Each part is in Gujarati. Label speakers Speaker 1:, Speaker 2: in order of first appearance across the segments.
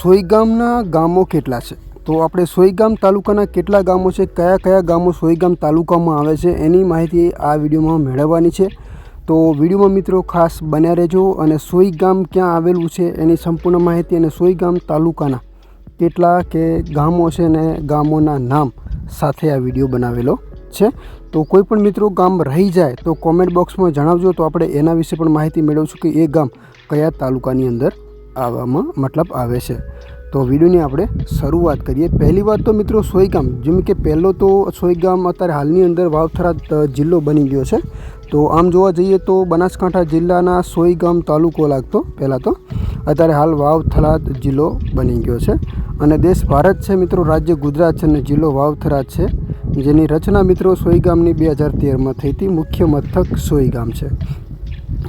Speaker 1: સોઈગામના ગામો કેટલા છે? તો આપણે સોઈગામ તાલુકાના કેટલા ગામો છે, કયા કયા ગામો સોઈગામ તાલુકામાં આવે છે, એની માહિતી આ વિડીયોમાં મેળવવાની છે. તો વિડીયોમાં મિત્રો ખાસ બન્યા રહેજો અને સોઈગામ ક્યાં આવેલું છે એની સંપૂર્ણ માહિતી અને સોઈગામ તાલુકાના કેટલા કે ગામો છે ને ગામોના નામ સાથે આ વીડિયો બનાવેલો છે. તો કોઈ પણ મિત્રો ગામ રહી જાય તો કોમેન્ટ બોક્સમાં જણાવજો, તો આપણે એના વિશે પણ માહિતી મેળવશું કે એ ગામ કયા તાલુકાની અંદર આવવામાં મતલબ આવે છે. તો વિડીયોની આપણે શરૂઆત કરીએ. પહેલી વાત તો મિત્રો સોઈગામ જેમ કે પહેલો તો સોયગામ અત્યારે હાલની અંદર વાવથરા જિલ્લો બની ગયો છે. તો આમ જોવા જઈએ તો બનાસકાંઠા જિલ્લાના સોઈગામ તાલુકો લાગતો પહેલાં તો. અત્યારે હાલ વાવથરાદ જિલ્લો બની ગયો છે. અને દેશ ભારત છે મિત્રો, રાજ્ય ગુજરાત છે અને જિલ્લો વાવથરાદ છે, જેની રચના મિત્રો સોઈગામની બે હજાર તેરમાં થઈ હતી. મુખ્ય મથક સોઈગામ છે.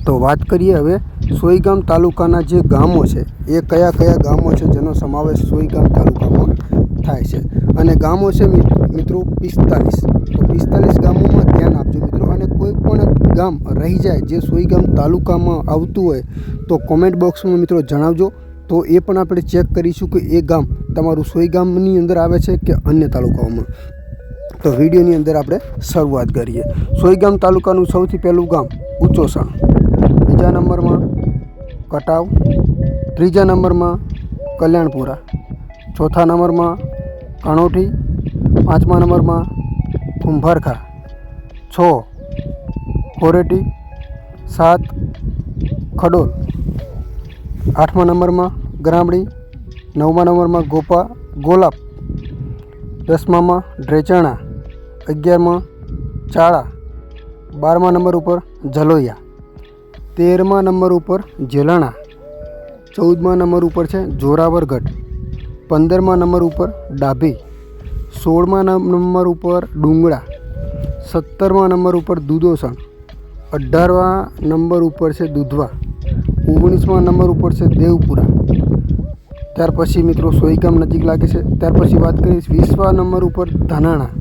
Speaker 1: તો વાત કરીએ હવે સોઈગામ તાલુકાના જે ગામો છે, એ કયા કયા ગામો છે જેનો સમાવેશ સોઈગામ તાલુકામાં થાય છે? અને ગામો છે મિત્રો, પિસ્તાલીસ. તો પિસ્તાલીસ ગામોમાં ધ્યાન આપજો મિત્રો. અને કોઈ પણ ગામ રહી જાય જે સોઈગામ તાલુકામાં આવતું હોય, તો કોમેન્ટ બોક્સમાં મિત્રો જણાવજો. તો એ પણ આપણે ચેક કરીશું કે એ ગામ તમારું સોઈગામની અંદર આવે છે કે અન્ય તાલુકાઓમાં. તો વિડીયોની અંદર આપણે શરૂઆત કરીએ. સોઈગામ તાલુકાનું સૌથી પહેલું ગામ ઉચોસણ. બીજા નંબરમાં કટાવ. ત્રીજા નંબરમાં કલ્યાણપુરા. ચોથા નંબરમાં કણોઠી પાંચમા નંબરમાં કુંભારખા. છ કોરેટી. સાત ખડોલ. આઠમા નંબરમાં ગ્રામડી. નવમા નંબરમાં ગોપા, ગોલાપ. દસમામાં ડ્રેચાણા. અગિયારમાં ચાળા. બારમા નંબર ઉપર જલોયા તેરમા નંબર ઉપર જેલાણા ચૌદમા નંબર ઉપર છે જોરાવરગઢ પંદરમા નંબર ઉપર ડાભી, સોળમા નંબર ઉપર ડુંગળા, સત્તરમા નંબર ઉપર દુધોસણ, અઢારમા નંબર ઉપર છે દુધવા, ઓગણીસમા નંબર ઉપર છે દેવપુરા. ત્યાર પછી મિત્રો સોઈગામ નજીક લાગે છે. ત્યાર પછી વાત કરીશ વીસમા નંબર ઉપર ધાનાણા.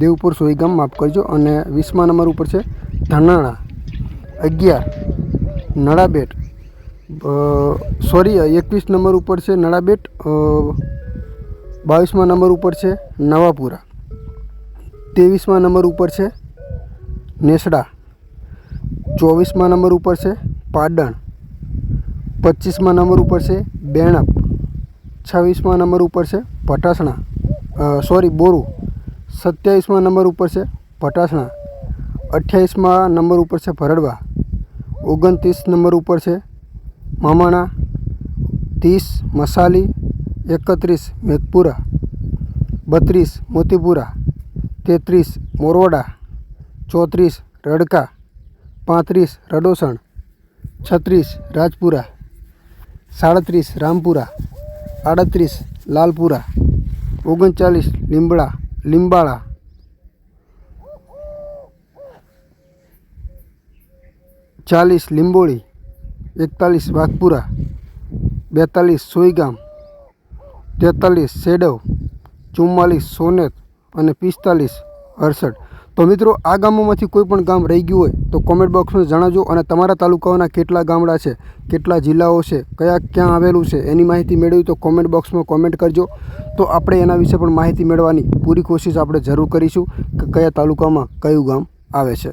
Speaker 1: દેવપુર સોઈગામ માફ કરજો અને વીસમા નંબર ઉપર છે ધાનાણા. અગિયાર, નળાબેટ. સોરી, એકવીસ નંબર ઉપર છે નળાબેટ બાવીસમાં નંબર ઉપર છે નવાપુરા. ત્રેવીસમાં નંબર ઉપર છે નેસડા. ચોવીસમાં નંબર ઉપર છે પાડણ. પચીસમાં નંબર ઉપર છે બેણપ. છવ્વીસમાં નંબર ઉપર છે પટાસણા સોરી, બોરું. સત્યાવીસમાં નંબર ઉપર છે પટાસણા અઠ્યાવીસમાં નંબર ઉપર છે ભરડવા. ઓગણત્રીસ નંબર ઉપર છે. મામાણા ત્રીસ, મસાલી એકત્રીસ, મેઘપુરા બત્રીસ, મોતીપુરા તેત્રીસ, મોરવાડા ચોત્રીસ, રડકા પાંત્રીસ, રડોસણ છત્રીસ, રાજપુરા સાડત્રીસ, રામપુરા આડત્રીસ, લાલપુરા ઓગણચાલીસ, લીંબડા, લીંબાળા ચાલીસ લીંબોળી, એકતાલીસ વાઘપુરા, બેતાલીસ સોઈગામ તેતાલીસ સેડવ ચુમ્માલીસ સોનેત અને પિસ્તાલીસ અડસઠ. તો મિત્રો, આ ગામોમાંથી કોઈ પણ ગામ રહી ગયું હોય તો કોમેન્ટ બોક્સમાં જણાવજો અને તમારા તાલુકાઓના કેટલા ગામડા છે, કેટલા જિલ્લાઓ છે, કયા ક્યાં આવેલું છે, એની માહિતી મેળવી તો કોમેન્ટ બોક્સમાં કોમેન્ટ કરજો. તો આપણે એના વિશે પણ માહિતી મેળવવાની પૂરી કોશિશ આપણે જરૂર કરીશું કે કયા તાલુકામાં કયું ગામ આવે છે.